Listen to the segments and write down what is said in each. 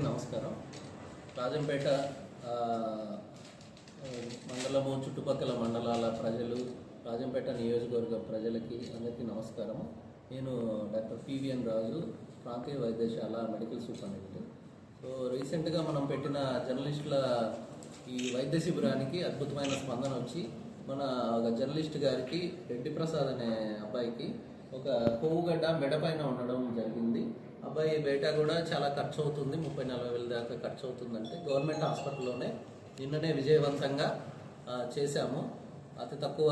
నమస్కారం. రాజంపేట మండలము చుట్టుపక్కల మండలాల ప్రజలు రాజంపేట నియోజకవర్గ ప్రజలకి అందరికీ నమస్కారం. నేను డాక్టర్ పివిఎన్ రాజు ప్రాంతీయ వైద్యశాల మెడికల్ సూపరింటెండెంట్. సో రీసెంట్గా మనం పెట్టిన జర్నలిస్టుల ఈ వైద్య శిబిరానికి అద్భుతమైన స్పందన వచ్చి మన ఒక జర్నలిస్ట్ గారికి రెడ్డి ప్రసాద్ అనే అబ్బాయికి ఒక కొవ్వుగడ్డ మెడ పైన ఉండడం జరిగింది. అబ్బాయి బయట కూడా చాలా ఖర్చు అవుతుంది ముప్పై నలభై వేల దాకా ఖర్చు అవుతుందంటే గవర్నమెంట్ హాస్పిటల్లోనే నిన్ననే విజయవంతంగా చేశాము. అతి తక్కువ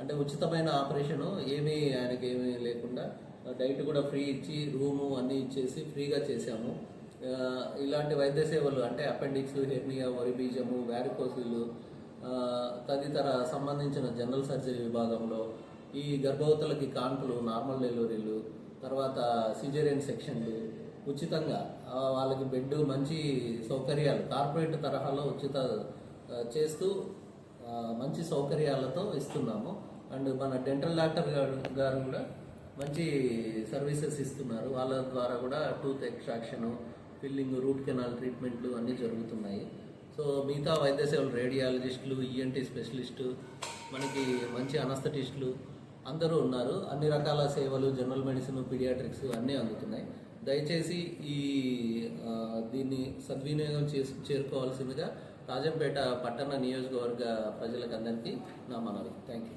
అంటే ఉచితమైన ఆపరేషను ఏమీ ఆయనకి ఏమీ లేకుండా డైట్ కూడా ఫ్రీ ఇచ్చి రూము అన్నీ ఇచ్చేసి ఫ్రీగా చేశాము. ఇలాంటి వైద్య సేవలు అంటే అపెండిక్స్ హెర్నియా వరి బీజము వ్యారికోసిలు తదితర సంబంధించిన జనరల్ సర్జరీ విభాగంలో ఈ గర్భవతులకి కాన్పులు నార్మల్ డెలివరీలు తర్వాత సిజేరియన్ సెక్షన్లు ఉచితంగా వాళ్ళకి బెడ్ మంచి సౌకర్యాలు కార్పొరేట్ తరహాలో ఉచిత చేస్తూ మంచి సౌకర్యాలతో ఇస్తున్నాము. అండ్ మన డెంటల్ డాక్టర్ గారు గారు కూడా మంచి సర్వీసెస్ ఇస్తున్నారు. వాళ్ళ ద్వారా కూడా tooth extraction filling root canal ట్రీట్మెంట్లు అన్నీ జరుగుతున్నాయి. సో మిగతా వైద్య సేవలు రేడియాలజిస్టులు ఈఎన్టీ స్పెషలిస్టు మనకి మంచి అనస్థటిస్టులు అందరూ ఉన్నారు. అన్ని రకాల సేవలు జనరల్ మెడిసిన్ పీడియాట్రిక్స్ అన్నీ అందుతున్నాయి. దయచేసి ఈ దీన్ని సద్వినియోగం చేసు చేరుకోవాల్సిందిగా రాజంపేట పట్టణ నియోజకవర్గ ప్రజలకందరికీ నా మనవి. Thank you